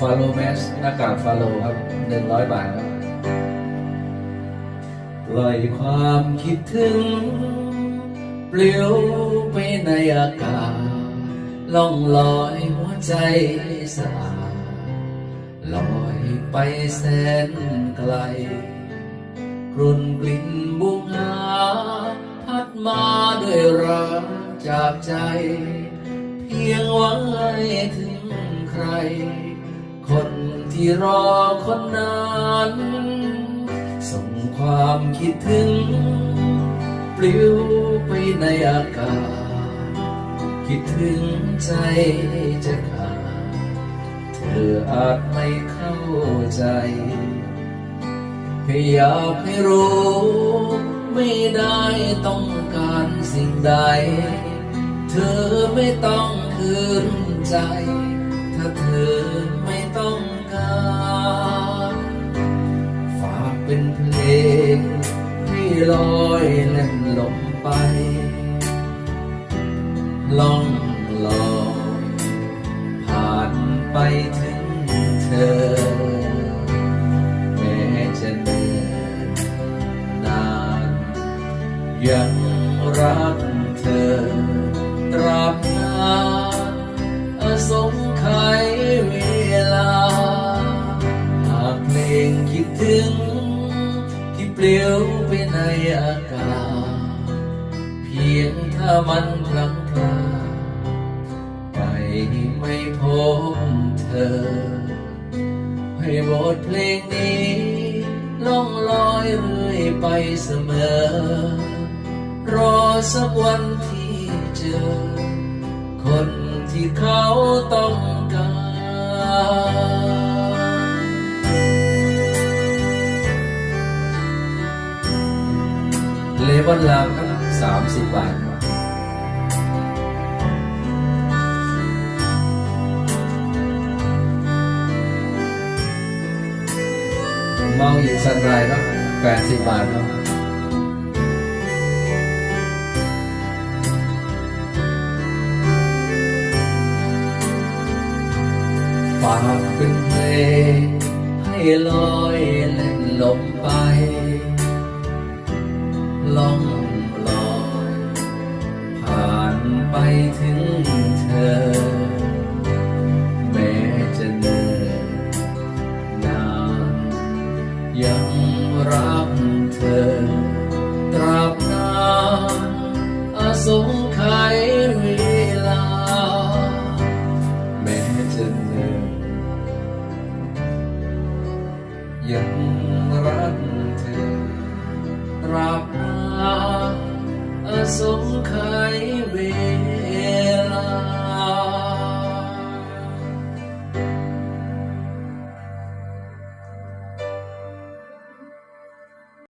ฟาโลแมสหน้ากากฟาโลครับหนึ่งร้อยบาทครับปล่อยความคิดถึงปลิวไปในอากาศล่องลอยหัวใจสะอาดลอยไปแสนไกลกลุ่นกลิ่นบุงหาพัดมาด้วยรักจากใจ เพียงหวังให้ถึงใคร ที่รอคนนั้น ส่งความคิดถึง ปลิวไปในอากาศ คิดถึงใจจะขาดเธออาจไม่เข้าใจแค่อยากให้รู้ไม่ได้ต้องการสิ่งใด เธอไม่ต้องคืนใจ ลอยเล่นลมไป ล่องลอยผ่านไปถึงเธอ แม้จะเนิ่นนานยังรักเธอ ปลี่ยวไปในอากาศ เพียงถ้ามันพลังพลาไปไม่พบเธอ ให้บทเพลงนี้ล่องลอยเรื่อยไปเสมอ รอสักวันที่เจอ คนที่เขาต้องการ เลเวลลาวครับสามสิบบาทครับเมาอีกสันไรครับแปดสิบบาทครับฝากเป็นเพลงให้ลอยเล่นลมไป ยังรักเธอ ตราบนานอาสงไขยเวลา แม้จะเหนื่อยยังรักเธอ ตราบนานอาสงไขยเวลา